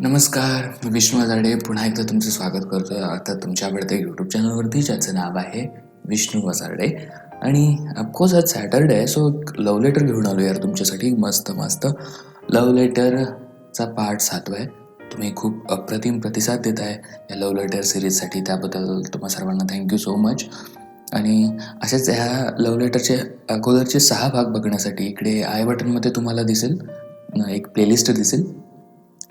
नमस्कार मी विष्णू आजाडे पुन्हा एकदा तुमचं स्वागत करतो आता तुमच्या आवडत्या यूट्यूब चॅनलवरती ज्याचं नाव आहे विष्णू वसारडे आणि अफकोर्स आज सॅटरडे आहे सो लव्ह लेटर घेऊन आलो यार तुमच्यासाठी. मस्त मस्त. लव्ह लेटरचा पार्ट सातवा आहे. तुम्ही खूप अप्रतिम प्रतिसाद देत आहे या लव्ह लेटर सिरीजसाठी त्याबद्दल तुम्हा सर्वांना थँक्यू सो मच आणि असेच ह्या लव्ह लेटरचे अगोदरचे सहा भाग बघण्यासाठी इकडे आय बटनमध्ये तुम्हाला दिसेल. एक प्लेलिस्ट दिसेल.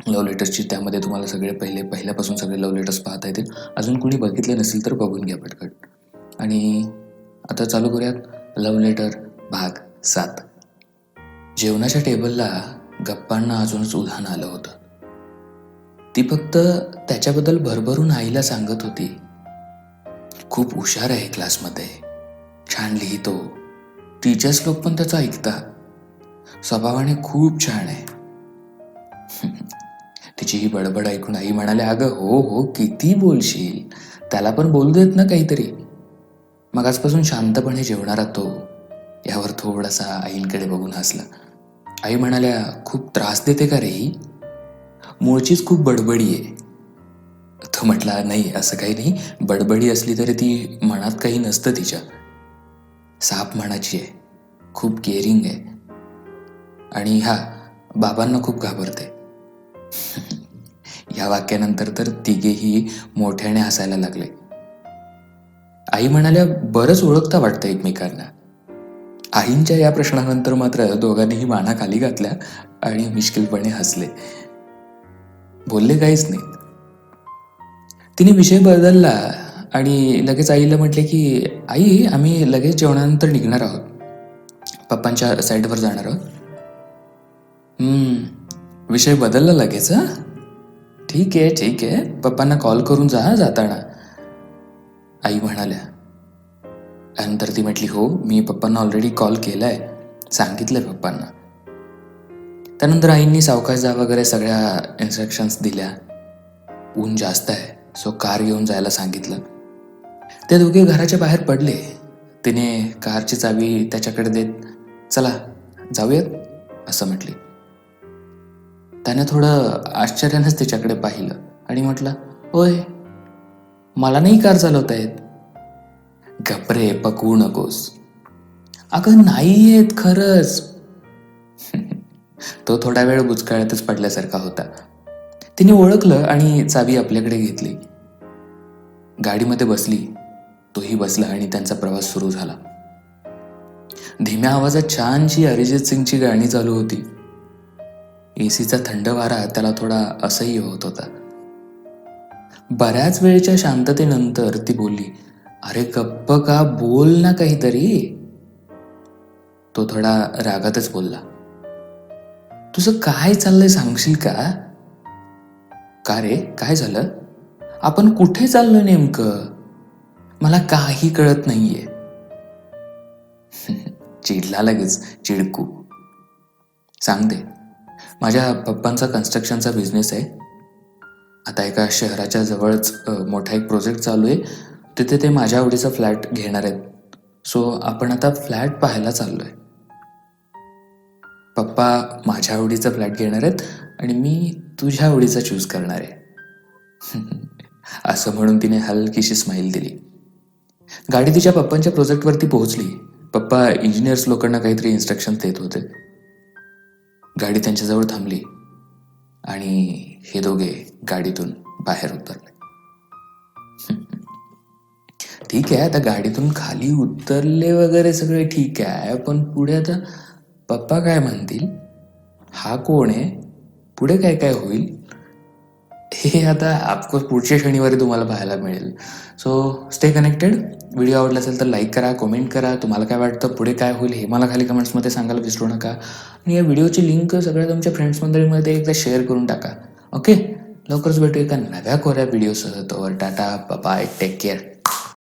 लव लेटर्सची त्यामध्ये तुम्हाला सगळे पहिले पहिल्यापासून सगळे लव लेटर्स पाहता येतील. अजून कोणी बघितले नसेल तर बघून घ्या पटकट आणि आता चालू करूयात. लव लेटर भाग सात. जेवणाच्या टेबलला गप्पांना अजूनच उधाण आलं होतं. ती फक्त त्याच्याबद्दल भरभरून आईला सांगत होती. खूप हुशार आहे क्लासमध्ये. छान लिहितो. टीचर्स लोक पण त्याचं ऐकतात स्वभावाने खूप छान आहे. तिची ही बडबड ऐकून आई म्हणाले अगं हो हो किती बोलशील? त्याला पण बोलू देत ना काहीतरी. मग आजपासून शांतपणे जेवणारा तो यावर थोडासा आईंकडे बघून हसला. आई म्हणाल्या खूप त्रास देते का रे ही? मूळचीच खूप बडबडी आहे. तो म्हटला नाही असं काही नाही. बडबडी असली तरी ती मनात काही नसतं तिच्या. साप मनाची आहे. खूप केअरिंग आहे. आणि हा बाबांना खूप घाबरते. ह्या वाक्यानंतर तर तिघेही मोठ्याने हसायला लागले. आई म्हणाल्या बरंच ओळखता वाटतं एकमेकांना. आईंच्या या प्रश्नानंतर मात्र दोघांनीही माना खाली घातल्या आणि मिश्किलपणे हसले. बोलले काहीच नाही. तिने विषय बदलला आणि लगेच आईला म्हटले की आई आम्ही लगेच जेवणानंतर निघणार आहोत. पप्पांच्या साईडवर जाणार आहोत. हम्म विषय बदलला लगेच हा? ठीक आहे ठीक आहे. पप्पांना कॉल करून जा जाताना. आई म्हणाल्या नंतर ती म्हटली हो मी पप्पांना ऑलरेडी कॉल केलाय. सांगितलंय पप्पांना. त्यानंतर आईंनी सावकाश जा वगैरे सगळ्या इन्स्ट्रक्शन्स दिल्या. ऊन जास्त आहे सो कार घेऊन जायला सांगितलं. ते दोघे घराच्या बाहेर पडले. तिने कारची चावी त्याच्याकडे देत चला जाऊयात असं म्हटली. त्याने थोडं आश्चर्यानेच तिच्याकडे पाहिलं आणि म्हटलं होय मला नाही कार चालवता येत घबरे पकवू नकोस. अगं नाही येत खरंच. तो थोडा वेळ बुचकाळ्यातच पडल्यासारखा होता. तिने ओळखलं आणि चावी आपल्याकडे घेतली. गाडीमध्ये बसली. तोही बसला आणि त्यांचा प्रवास सुरू झाला. धीम्या आवाजात छानशी अरिजित सिंगची गाणी चालू होती. एसीचा थंड वारा त्याला थोडा असह्य होत होता. बऱ्याच वेळच्या शांततेनंतर ती बोलली अरे गप्प का बोल ना काहीतरी. तो थोडा रागातच बोलला तुझं काय चाललंय सांगशील का? का रे काय झालं? आपण कुठे चाललोय नेमकं? मला काही कळत नाहीये. चिडला लगेच चिडकू. सांग दे. माझ्या पप्पांचा कन्स्ट्रक्शनचा बिझनेस आहे. आता एका शहराच्या जवळच मोठा एक प्रोजेक्ट चालू आहे. तिथे ते माझ्या आवडीचा फ्लॅट घेणार आहेत. सो आपण आता फ्लॅट पाहायला चाललो आहे पप्पा माझ्या आवडीचा फ्लॅट घेणार आहेत आणि मी तुझ्या आवडीचा चूज करणार आहे. असं म्हणून तिने हलकीशी स्माईल दिली. गाडी तिच्या पप्पांच्या प्रोजेक्टवरती पोहोचली. पप्पा इंजिनियर्स लोकांना काहीतरी इन्स्ट्रक्शन देत होते. गाडी त्यांच्याजवळ थांबली आणि हे दोघे गाडीतून बाहेर उतरले. ठीक आहे आता गाडीतून खाली उतरले वगैरे सगळे ठीक आहे पण पुढे आता पप्पा काय म्हणतील? हा कोण आहे? पुढे काय काय होईल? हे आता ऑफकोर्स पुढच्या शनिवारी तुम्हाला पाहायला मिळेल. सो स्टे कनेक्टेड व्हिडिओ आवडला असेल तर लाईक करा कमेंट करा. तुम्हाला काय वाटतं पुढे काय होईल हे मला खाली कमेंट्समध्ये सांगायला विसरू नका. आणि या व्हिडिओची लिंक सगळ्या तुमच्या फ्रेंड्स मंडळीमध्ये एकदा शेअर करून टाका. ओके लवकरच भेटू एका नव्या कोऱ्या व्हिडिओसह तोवर टाटा बाय टेक केअर